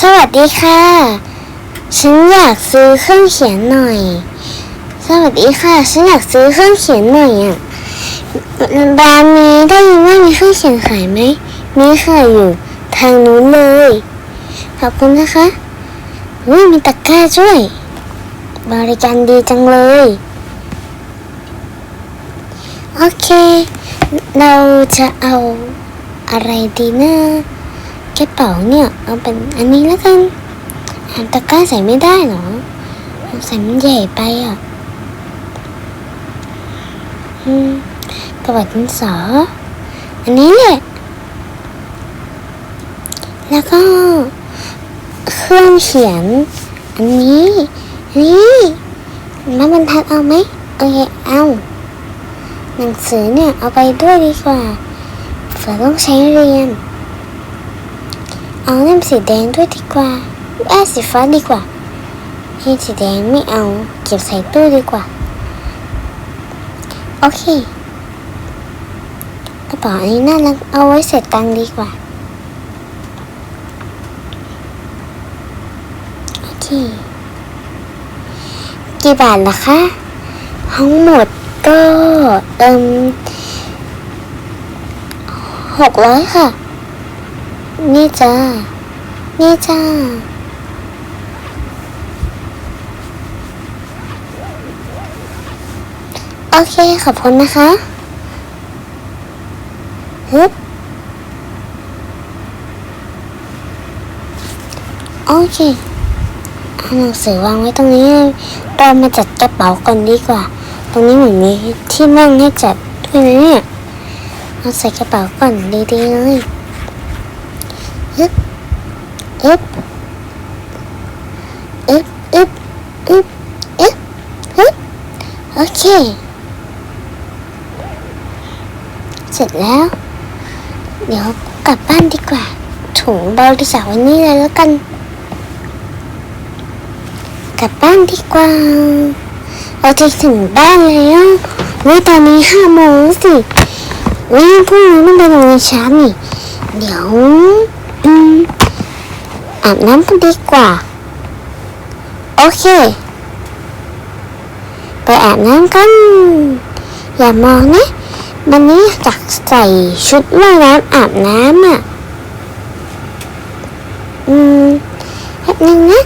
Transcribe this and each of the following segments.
สวัสดีค่ะ ฉันอยากซื้อเครื่องเขียนหน่อย สวัสดีค่ะ ฉันอยากซื้อเครื่องเขียนหน่อยอะร้านนี้ได้ยินว่ามีเครื่องเขียนขายไหม มีค่ะอยู่ทางนู้นเลย ขอบคุณนะคะอุ้ยมีตะกร้าด้วย บริการดีจังเลย โอเค เราจะเอาอะไรดีนะ กระเป๋าเนี่ย เอาเป็นอันนี้แล้วกันอันตะกร้าใส่ไม่ได้เหรอใส่มันใหญ่ไปอะอืมกระเป๋าดินสออันนี้แหละแล้วก็ เครื่องเขียน อันนี้นี่มาบรรทัดเอาไหมโอเคเอาหนังสือเนี่ย เอาไปด้วยดีกว่าเผื่อต้องใช้เรียน เอาเล่มสีแดงด้วยดีกว่าแอสีฟ้าดีกว่าให้สีแดงไม่เอา เก็บใส่ตู้ดีกว่า โอเคกระเป๋าอันนี้น่ารักเอาไว้เสร็จตังค์ดีกว่า โอเค กี่บาทล่ะคะทั้งหมดก็เอิมหกร้อยค่ะ นี่จ้า นี่จ้า โอเค ขอบคุณนะคะฮึบโอเคเอาหนังสือวางไว้ตรงนี้ เรามาจัดกระเป๋าก่อนดีกว่า ตรงนี้เหมือนมีที่นั่งให้จัดด้วยนะเนี่ย เอาใส่กระเป๋าก่อนดีๆเลย อึ๊บอึ๊บอึ๊บอึ๊บอึ๊บอึ๊บอึ๊บโอเค เสร็จแล้ว เดี๋ยวกลับบ้านดีกว่าถุงบริจาคไว้นี่เลยแล้วกัน กลับบ้านดีกว่าเราจะถึงบ้านแล้ววิตอนนี้ห้าโมงแล้วสิวิพรุ่งนี้ต้องไปโรงเรียนเช้านี่ เดี๋ยว อืม อาบน้ำกันดีกว่า โอเค ไปอาบน้ำกัน อย่ามองนะ วันนี้อยากใส่ชุดว่ายน้ำอาบน้ำอะ อืมแป๊บนึงนะ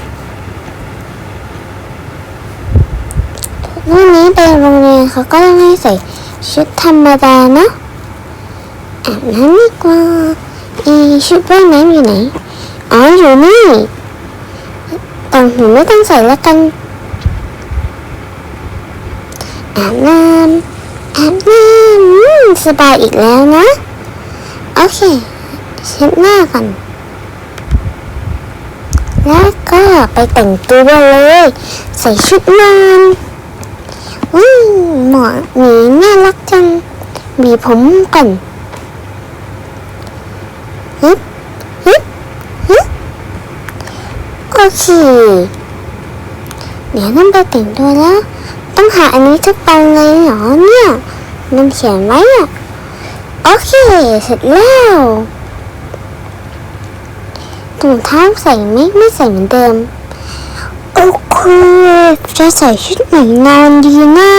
วันนี้ไปโรงเรียนเขาก็ต้องให้ใส่ชุดธรรมดาเนาะอาบน้ำดีกว่า อีชุดว่ายน้ำอยู่ไหน อ๋อ อยู่นี่ต่างหูไม่ต้องใส่แล้วกัน อาบน้ำอาบน้ำสบายอีกแล้วนะ โอเค เช็ดหน้าก่อน แล้วก็ไปแต่งตัวเลย ใส่ชุดนอนอุ้ยหมอหมีน่ารักจังหวีผมก่อนฮึบฮึบฮึบ โอเคเดี๋ยวต้องไปแต่งตัวแล้ว ต้องหาอันนี้ทุกวันเลยเหรอเนี่ยมันเขียนไว้อะโอเคเสร็จแล้วถุงเท้าใส่ไหมไม่ใส่เหมือนเดิมโอเคจะใส่ชุดไหนนอนดีนะ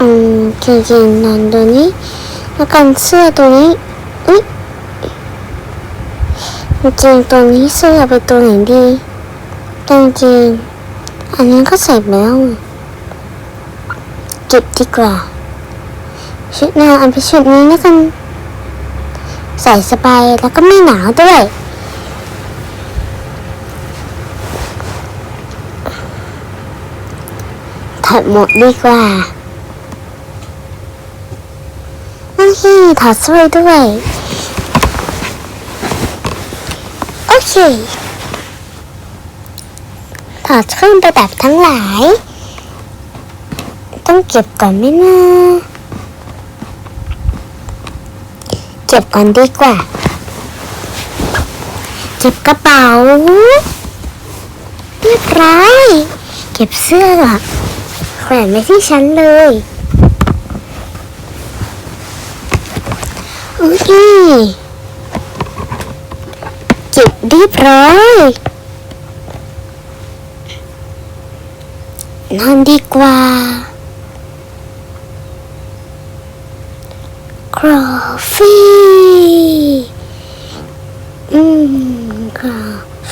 อืมจริงๆนอนตัวนี้ แล้วกันเสื้อตัวนี้อุ๊ยจริงๆตัวนี้เสื้อไปตัวไหน ดีจริงๆอันนี้ก็ใส่ไปแล้วเก็บดีกว่าชุดนอนอันเป็นชุดนี้แล้วกันใส่สบายแล้วก็ไม่หนาวด้วยถอดหมวกดีกว่าโอเค ถอดสร้อยด้วย โอเค ถอดเครื่องประดับทั้งหลาย ต้องเก็บก่อนไหมนะ เก็บก่อนดีกว่า เก็บกระเป๋า เรียบร้อย เก็บเสื้อแขวนไว้ที่ชั้นเลย โอเคจิบเรียบร้อยนอนดีกว่า ครอฟี่อืมครอ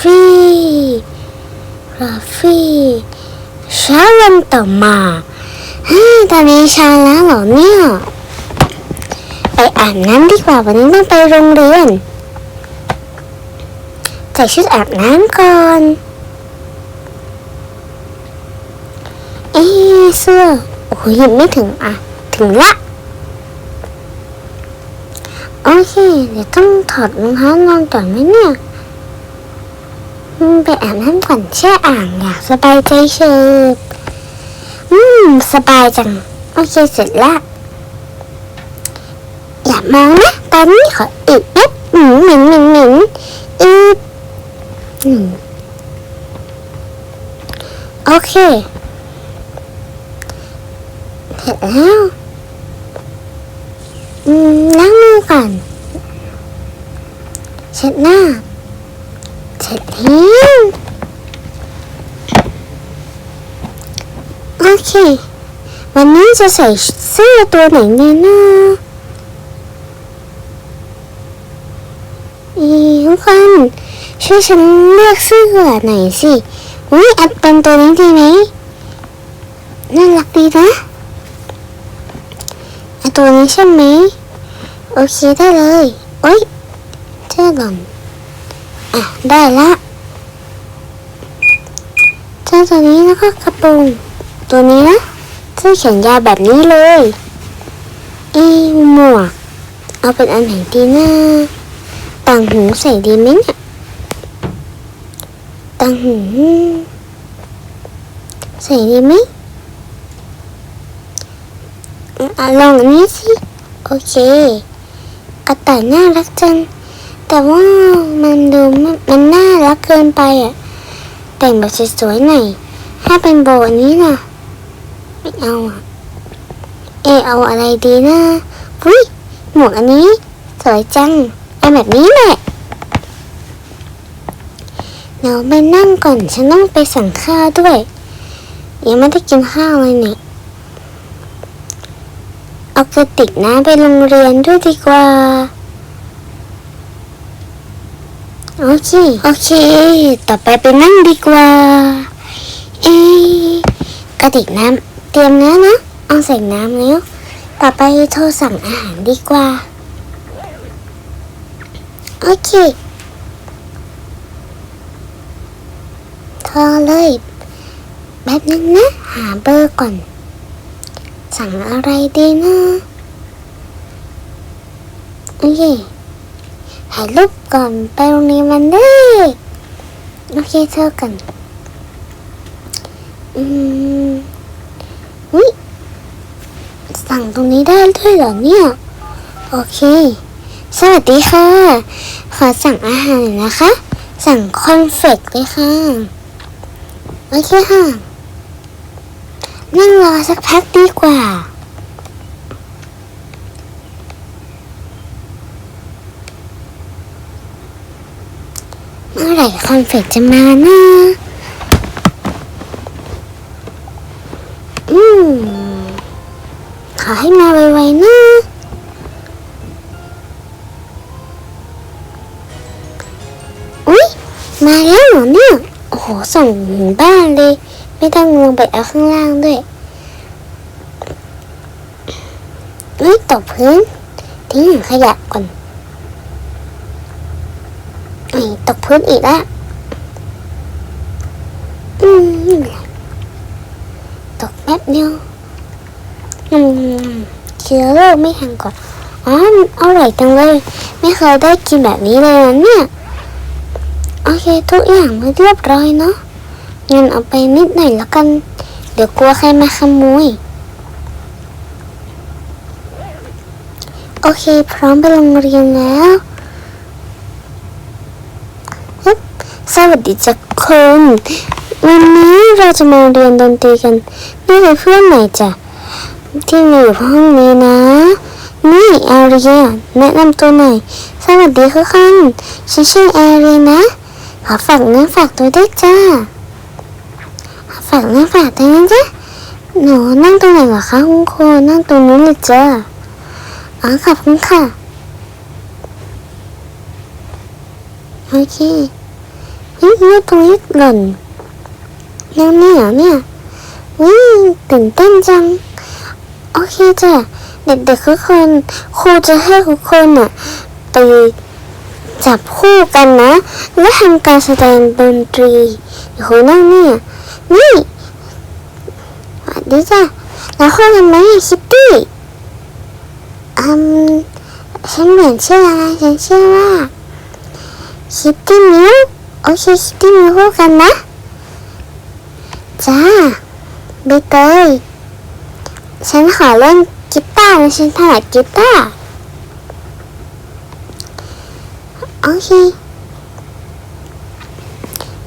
ฟี่ครอฟี่เช้าวันต่อมาฮ้ยตอนนี้เช้าแล้วเหรอเนี่ย ไปอาบน้ำดีกว่าวันนี้ต้องไปโรงเรียน ใส่ชุดอาบน้ำก่อน เอ๊เสื้อ โอ้ยยังไม่ถึงอะ ถึงละ โอเค เดี๋ยวต้องถอดรองเท้านอนก่อนไหมเนี่ยไปอาบน้ำก่อนแช่อ่างอยากสบายใจเฉิบอืม สบายจัง โอเค เสร็จละ อย่ามองนะตอนนี้ขออึเอ็ดหมิงหมิงหมิงหมิงอึดอืมโอเคแล้วล้างมือก่อนเช็ดหน้าเสร็จแล้วโอเค วันนี้จะใส่เสื้อตัวไหนเนี่ยนะอีทุกคน ช่วยฉันเลือกเสื้อหน่อยสิอุ้ยอัดเป็นตัวนี้ดีไหมน่ารักดีนะอตัวนี้ใช่ไหมโอเคได้เลยโอ้ยเสื้อหล่นอะได้ละเสื้อตัวนี้แล้วก็กระโปรงตัวนี้นะเสื้อแขนยาวแบบนี้เลยเอ้หมวกเอาเป็นอันไหนดีนะต่างหูใส่ดีไหมเนี่ย ใส่ดีไหมอะลองอันนี้สิ โอเคกระต่ายน่ารักจัง แต่ว่ามันดูมันน่ารักเกินไปอะ แต่งแบบสวยๆหน่อยให้เป็นโบอันนี้นะไม่เอาอะเออเอาอะไรดีนะอุ้ยหมวกอันนี้ สวยจังเอาแบบนี้แหละ เดี๋ยวไปนั่งก่อนฉันต้องไปสั่งข้าวด้วย ยังไม่ได้กินข้าวเลยเนี่ย เอากระติกน้ำไปโรงเรียนด้วยดีกว่า โอเค โอเค ต่อไปไปนั่งดีกว่า เอ๊ะกระติกน้ำเตรียมแล้วนะ เอาใส่น้ำแล้ว ต่อไปโทรสั่งอาหารดีกว่า โอเค โทรเลยแป๊บนึงนะ หาเบอร์ก่อน สั่งอะไรดีนะโอเคถ่ายรูปก่อนไปโรงเรียนมันได้โอเคเธอกัน อืมอุ้ยสั่งตรงนี้ได้ด้วยเหรอเนี่ย โอเค สวัสดีค่ะ ขอสั่งอาหารนะคะ สั่งคอนเฟกต์เลยค่ะ โอเคค่ะนั่งรอสักพักดีกว่า เมื่อไหร่คอนเฟกต์จะมานะอืมขอให้มาไวๆนะอุ๊ย มาแล้วเหรอเนี่ย โอ้โหส่งถึงบ้านเลย ไม่ต้องลงไปเอาข้างล่างด้วยเฮ้ยตกพื้น ทิ้งขยะก่อนไอ้ยตกพื้นอีกแล้วอืมตกแป๊บเดียวอืมเชื้อโรคไม่ทันก่อนอ๋ออร่อยจังเลย ไม่เคยได้กินแบบนี้เลยนะเนี่ย ทุกอย่างมันเรียบร้อยเนาะงั้นเอาไปนิดหน่อยละกัน เดี๋ยวกลัวใครมาขโมย โอเค พร้อมไปโรงเรียนแล้วสวัสดีจ้ะคุณวันนี้เราจะมาเรียนดนตรีกัน นี่คือเพื่อนใหม่จ้ะที่มาอยู่ห้องนี้นะ นี่แอเรียแนะนำตัวหน่อย สวัสดีทุกคนฉันชื่อแอเรียนะ ขอฝากเนื้อฝากตัวด้วยจ้าขอฝากเนื้อฝากตัวนะจ๊ะหนูนั่งตรงไหนเหรอคะคุณครูนั่งตรงนู้นเลยจ้าอ๋อขอบคุณค่ะโอเคเฮ้ยเมื่ตรงนี้หล่นแล้วเนี่ยเนี่ยวิ่งตื่นเต้นจัง โอเคจ้ะเด็กๆทุกคนครูจะให้ทุกคนอะไป จับคู่กันนะ และทำการแสดงดนตรีโหนั่งเนี่ยนี่สวัสดีจ้ะแล้วคู่กันไหมคิตตี้อืมฉันเหมือนชื่ออะไรฉันชื่อว่าคิตตี้มิวโอเคคิตตี้มิวคู่กันนะจ้าใบเตยฉันขอเล่นกีตาร์นะฉันถนัดกีตาร์ โอเค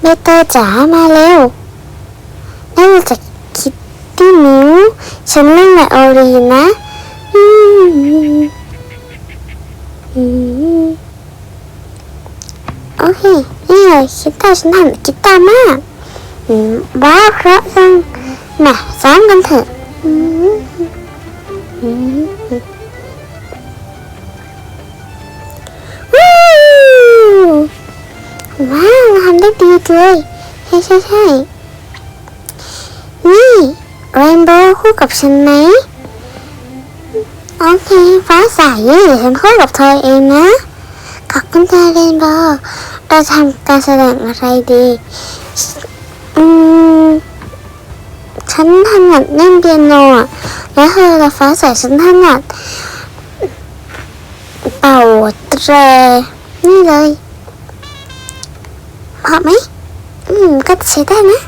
เบเตอร์จ๋ามาเร็วนั่นจากคิตตี้มิวฉันเล่นไวโอลีนะอืมอืมโอเคนี่เลยกีตาฉันถนัดกีตาร์มากว้าวเพราะจังมาซ้อมกันเถอะ ว้าวทำได้ดีเลยใช่ใช่ใช่นี่เรนโบว์คู่กับฉันไหมโอเคฟ้าใสเดี๋ยวฉันคู่กับเธอเองนะขอบคุณเธอเรนโบว์เราทำการแสดงอะไรดี อืม ฉันถนัดเล่นเปียโนอะแล้วเธอละฟ้าใสฉันถนัดเป่าแตรนี่เลย พอไหม อืม ก็ใช้ได้นะ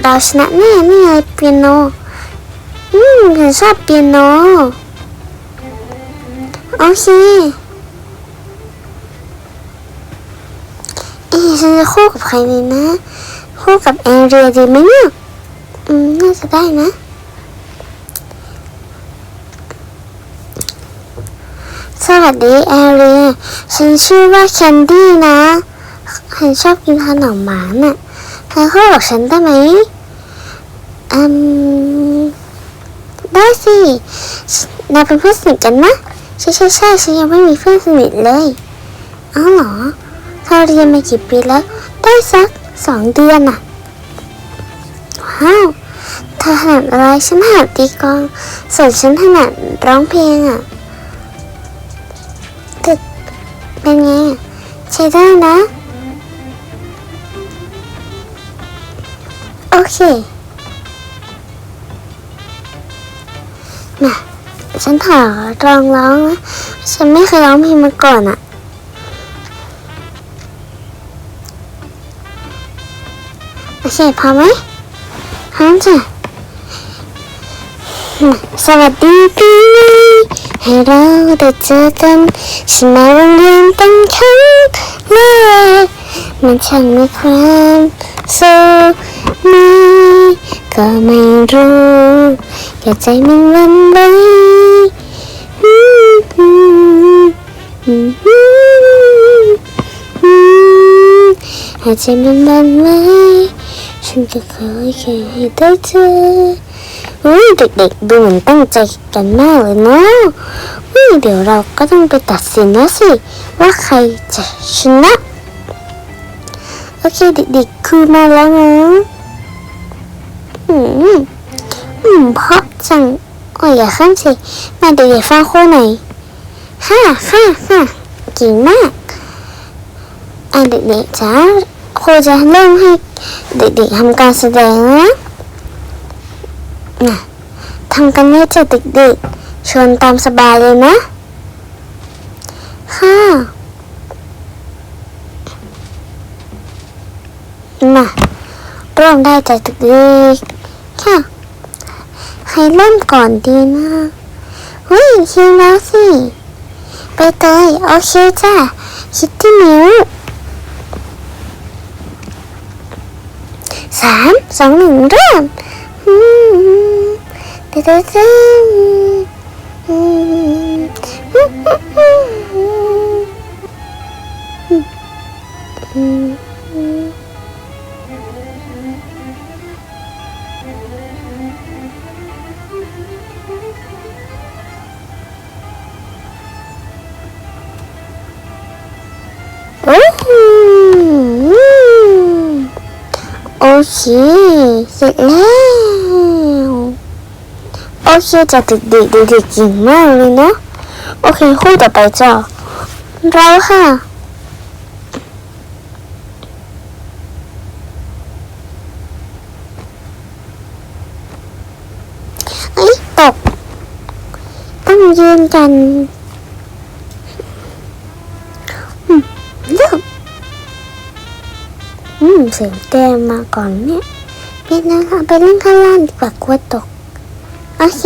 เราชนะแน่นี่เลยเปียโน อืมฉันชอบเปียโน โอเคเอฉันจะคู่กับใครดีนะ คู่กับแอนเรียดีไหมเนี่ย อืม น่าจะได้นะสวัสดีแอเรียฉันชื่อว่าแคนดี้นะ ฉันชอบกินขนมหมานอะ เธอคู่กับฉันได้ไหมอืมได้สิเราเป็นเพื่อนสนิทกันนะใช่ใช่ใช่ฉันยังไม่มีเพื่อนสนิทเลยอ้าวเหรอเธอเรียนมากี่ปีแล้ว ได้สักสองเดือนน่ะ ว้าว เธอถนัดอะไรฉันถนัดตีกลอง ส่วนฉันถนัดร้องเพลงอะตึกเป็นไงใช้ได้นะ โอเค มา ฉันถอลองร้องนะฉันไม่เคยร้องเพลงมาก่อนอะโอเคพอไหมพร้อมจ้ะสวัสดีปีใหม่ให้เราได้เจอกันฉันมาโรงเรียนเป็นครั้งแรกมันช่างมีความสุข มีก็ไม่รู้อย่าใจมันวันไหวอืมอืมอืมอืมอืมหายใจมันวันไหวฉันก็เคยแค่ให้ได้เจออุ้ยเด็กๆดูเหมือนตั้งใจกันมากเลยเนาะอุ้ยเดี๋ยวเราก็ต้องไปตัดสินแล้วสิ ว่าใครจะชนะ โอเคเด็กๆคือมาแล้วนะ อืมอืมเพราะจังโอ้ยอย่าข้ามสิมาเด็กๆฟังครูหน่อยค่ะค่ะค่ะเก่งมากอะเด็กๆจ้าครูจะเริ่มให้เด็กๆทำการแสดงนะนะทำกันได้จ้ะเด็กๆชวนตามสบายเลยนะค่ะมาเริ่มได้จ้ะเด็กๆ ค่ะ ใครเริ่มก่อนดีนะหุ้ยคิวแล้วสิ ไปเตยโอเคจ้ะคิดที่นิ้วสามสองหนึ่งเริ่มอืมตึ๊ดตึ๊ดตึ๊ โอ้โหโอเคเสร็จแล้วโอเคจะเด็กๆเด็กๆเก่งมากเลยเนาะโอเคคู่ต่อไปจ้ะเราค่ะเอ้ตกต้องยืนกัน อืมเสียงแต้มมาก่อนเนี่ยเป็นนะคะไปเล่นข้างล่างดีกว่ากลัวตกโอเค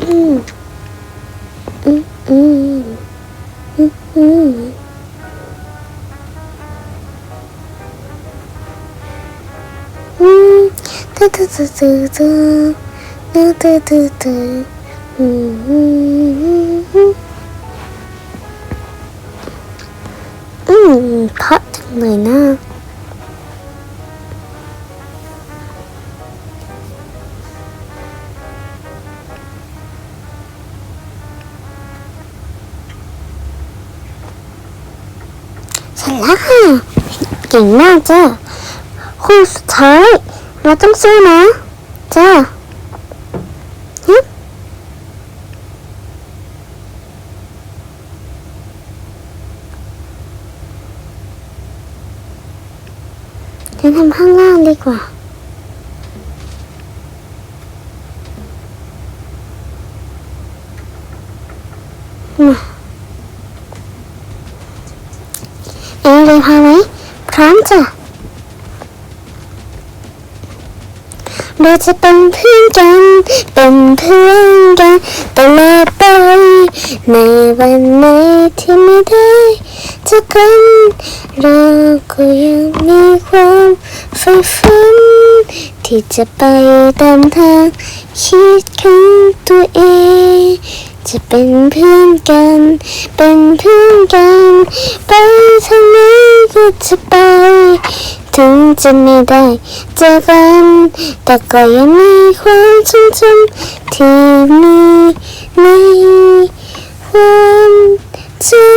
อืมอืมอืมอืมอืมตื้อตื้อตื้อตื้อตื้อตื้อตื้อตื้ออืมอืมอืมอืมเพราะจังเลยนะ เสร็จแล้วค่ะเก่งมากจ้าคู่สุดท้าย เราต้องสู้นะจ้าฮึจะทำข้างล่างดีกว่ามา เอ็งเลยพอไหมพร้อมจ้ะเราจะเป็นเพื่อนกัน เป็นเพื่อนกันตลอดไป ในวันไหนที่ไม่ได้เจอกันเราก็ยังมีความใฝ่ฝันที่จะไปตามทางคิดของตัวเอง จะเป็นเพื่อนกัน เป็นเพื่อนกัน ไปทางไหนก็จะไป ถึงจะไม่ได้เจอกัน แต่ก็ยังมีความทรงจำที่มีในความจำ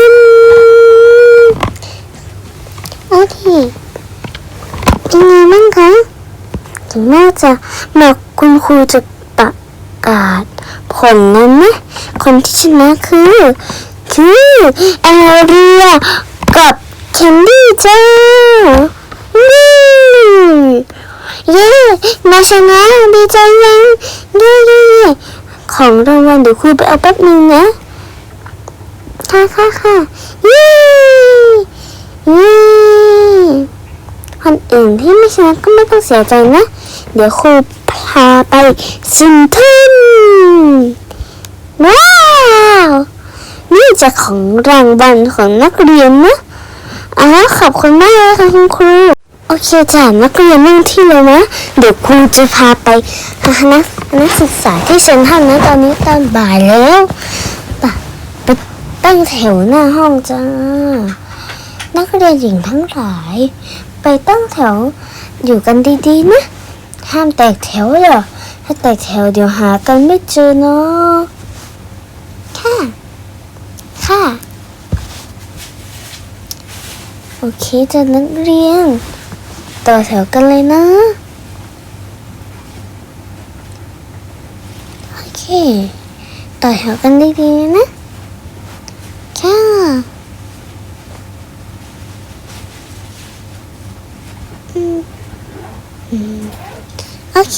โอเคเป็นไงบ้างคะถึงแม้จะบอกคุณครูจะประกาศ ผลนั้นนะ คนที่ชนะคือ คือแอเรียกับแคนดี้จ้านี่เย้มาชนะดีใจยังเย้เย้เย้ของรางวัลเดี๋ยวครูไปเอาแป๊บนึงนะค่ะค่ะค่ะเย้เย้คนอื่นที่ไม่ชนะก็ไม่ต้องเสียใจนะ เดี๋ยวครูพาไปซินทึน ว้าว นี่จะของรางวัลของนักเรียนนะอ๋อขอบคุณมากเลยค่ะคุณครู โอเคจ้ะนักเรียนนั่งที่เลยนะ เดี๋ยวครูจะพาไปหานักนักศึกษาที่เซ็นทรัลนะตอนนี้ตอนบ่ายแล้วปไปตั้งแถวหน้าห้องจ้า นักเรียนหญิงทั้งหลาย ไปตั้งแถวอยู่กันดีๆนะ ห้ามแตกแถวเหรอ ถ้าแตกแถวเดี๋ยวหากันไม่เจอเนาะค่ะ ค่ะ โอเคจ้ะนักเรียน ต่อแถวกันเลยนะ โอเค ต่อแถวกันดีๆนะ ค่ะอืมอืมโอเค